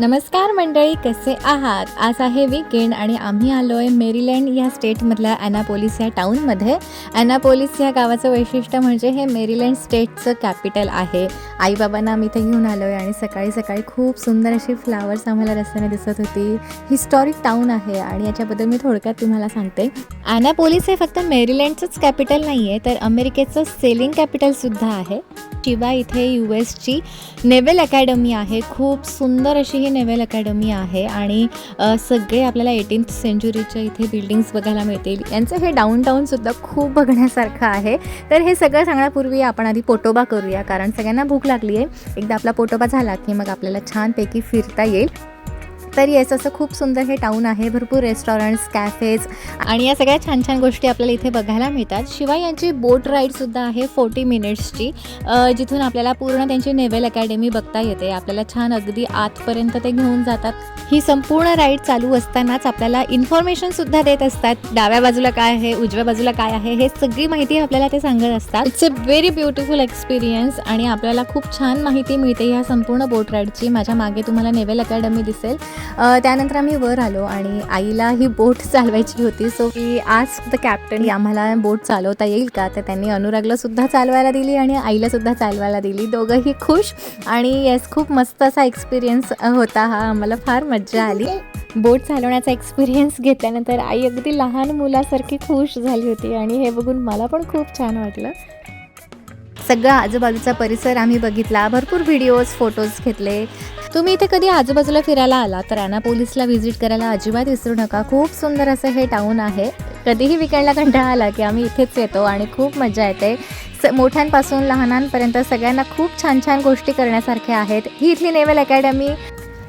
नमस्कार मंडळी कसे आहात? आज आहे वीकेंड आणि आम्ही आलो आहे मेरीलँड या स्टेटमधल्या ॲनापोलिस या टाऊनमध्ये ॲनापोलिस या गावाचं वैशिष्ट्य म्हणजे हे मेरीलँड स्टेटचं कॅपिटल आहे. आईबाबांना आम्ही इथे घेऊन आलो आहे आणि सकाळी सकाळी खूप सुंदर अशी फ्लावर्स आम्हाला रस्त्याने दिसत होती. हिस्टॉरिक टाऊन आहे आणि याच्याबद्दल मी थोडक्यात तुम्हाला सांगते. ॲनापोलिस हे फक्त मेरीलँडचंच कॅपिटल नाही आहे तर अमेरिकेचं सेलिंग कॅपिटलसुद्धा आहे. शिवाय इथे यू एसची नेव्हल अकॅडमी आहे. खूप सुंदर अशी ही नेव्हल अकॅडमी आहे आणि सगळे आपल्याला एटीन्थ सेंचुरीच्या इथे बिल्डिंग्स बघायला मिळतील. यांचं हे डाऊन टाऊनसुद्धा खूप बघण्यासारखं आहे. तर हे सगळं सांगण्यापूर्वी आपण आधी पोटोबा करूया कारण सगळ्यांना भूक लागली आहे एकदा आपला पोटोबा झाला की मग आपल्याला छानपैकी फिरता येईल. तर येस असं खूप सुंदर हे टाऊन आहे. भरपूर रेस्टॉरंट्स कॅफेज आणि या सगळ्या छान छान गोष्टी आपल्याला इथे बघायला मिळतात. शिवाय यांची बोट राईडसुद्धा आहे फोर्टी मिनिट्सची जिथून आपल्याला पूर्ण त्यांची नेव्हल अकॅडमी बघता येते. आपल्याला छान अगदी आतपर्यंत ते घेऊन जातात. ही संपूर्ण राईड चालू असतानाच आपल्याला इन्फॉर्मेशनसुद्धा देत असतात. डाव्या बाजूला काय आहे उजव्या बाजूला काय आहे हे सगळी माहिती आपल्याला ते सांगत असतात. It's a very beautiful experience आणि आपल्याला खूप छान माहिती मिळते ह्या संपूर्ण बोट राईडची माझ्या मागे तुम्हाला नेव्हल अकॅडमी दिसेल. त्यानंतर आम्ही वर आलो आणि आईला ही बोट चालवायची होती. सो की आज द कॅप्टन आम्हाला बोट चालवता येईल का? तर त्यांनी अनुरागला सुद्धा चालवायला दिली आणि आईला सुद्धा चालवायला दिली. दोघंही खुश आणि येस खूप मस्त असा एक्सपिरियन्स होता हा. आम्हाला फार मज्जा आली. बोट चालवण्याचा एक्सपिरियन्स घेतल्यानंतर आई अगदी लहान मुलासारखी खुश झाली होती आणि हे बघून मला पण खूप छान वाटलं. सगळा आजूबाजूचा परिसर आम्ही बघितला. भरपूर व्हिडिओज फोटोज घेतले. तुम्ही इथे कधी आजूबाजूला फिरायला आला तर पोलीसला व्हिजिट करायला अजिबात विसरू नका. खूप सुंदर असं हे टाऊन आहे. कधीही विकेंडला कंटाळा आला की आम्ही इथेच येतो आणि खूप मजा येते. स मोठ्यांपासून लहानांपर्यंत सगळ्यांना खूप छान छान गोष्टी करण्यासारख्या आहेत. ही इथली नेव्हल अकॅडमी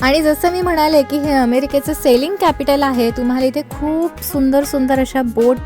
आणि जसं मी म्हणाले की हे अमेरिकेचं सेलिंग कॅपिटल आहे तुम्हाला इथे खूप सुंदर सुंदर अशा बोट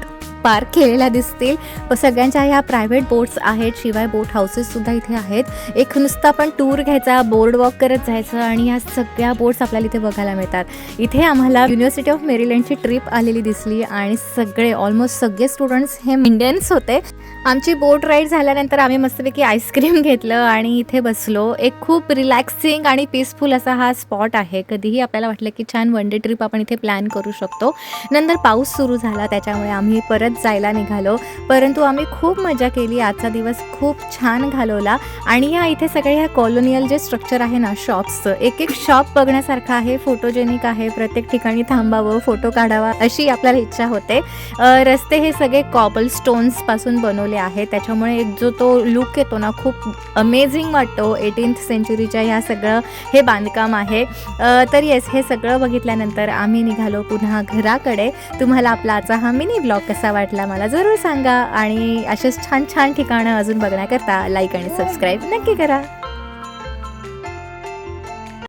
पार्क केलेल्या दिसतील. व सगळ्यांच्या ह्या प्रायव्हेट बोट्स आहेत. शिवाय बोट हाऊसेससुद्धा इथे आहेत. एक नुसता आपण टूर घ्यायचा बोर्ड वॉक करत जायचं आणि ह्या सगळ्या बोट्स आपल्याला इथे बघायला मिळतात. इथे आम्हाला युनिव्हर्सिटी ऑफ मेरीलँडची ट्रिप आलेली दिसली आणि सगळे ऑलमोस्ट सगळे स्टुडंट्स हे इंडियन्स होते. आमची बोट राईड झाल्यानंतर आम्ही मस्तपैकी आईस्क्रीम घेतलं आणि इथे बसलो. एक खूप रिलॅक्सिंग आणि पीसफुल असा हा स्पॉट आहे. कधीही आपल्याला वाटलं की छान वन डे ट्रिप आपण इथे प्लॅन करू शकतो. नंतर पाऊस सुरू झाला त्याच्यामुळे आम्ही परत जायला निघालो. परंतु आम्ही खूप मजा केली. आजचा दिवस खूप छान घालवला. आणि या इथे सगळे ह्या कॉलोनियल जे स्ट्रक्चर आहे ना शॉप्सचं एक एक शॉप बघण्यासारखं आहे. फोटोजेनिक आहे. प्रत्येक ठिकाणी थांबावं फोटो काढावा अशी आपल्याला इच्छा होते. रस्ते हे सगळे कॉबल स्टोन्सपासून बनवले आहे त्याच्यामुळे एक जो तो लुक येतो ना खूप अमेझिंग वाटतो. एटीन्थ सेंचुरीच्या ह्या सगळं हे बांधकाम आहे. तर येस हे सगळं बघितल्यानंतर आम्ही निघालो पुन्हा घराकडे. तुम्हाला आपला आजचा हा मिनी ब्लॉग कसा वाटला मला जरूर सांगा आणि असेच छान छान ठिकाणं अजून बघण्याकरता लाईक आणि सबस्क्राईब नक्की करा.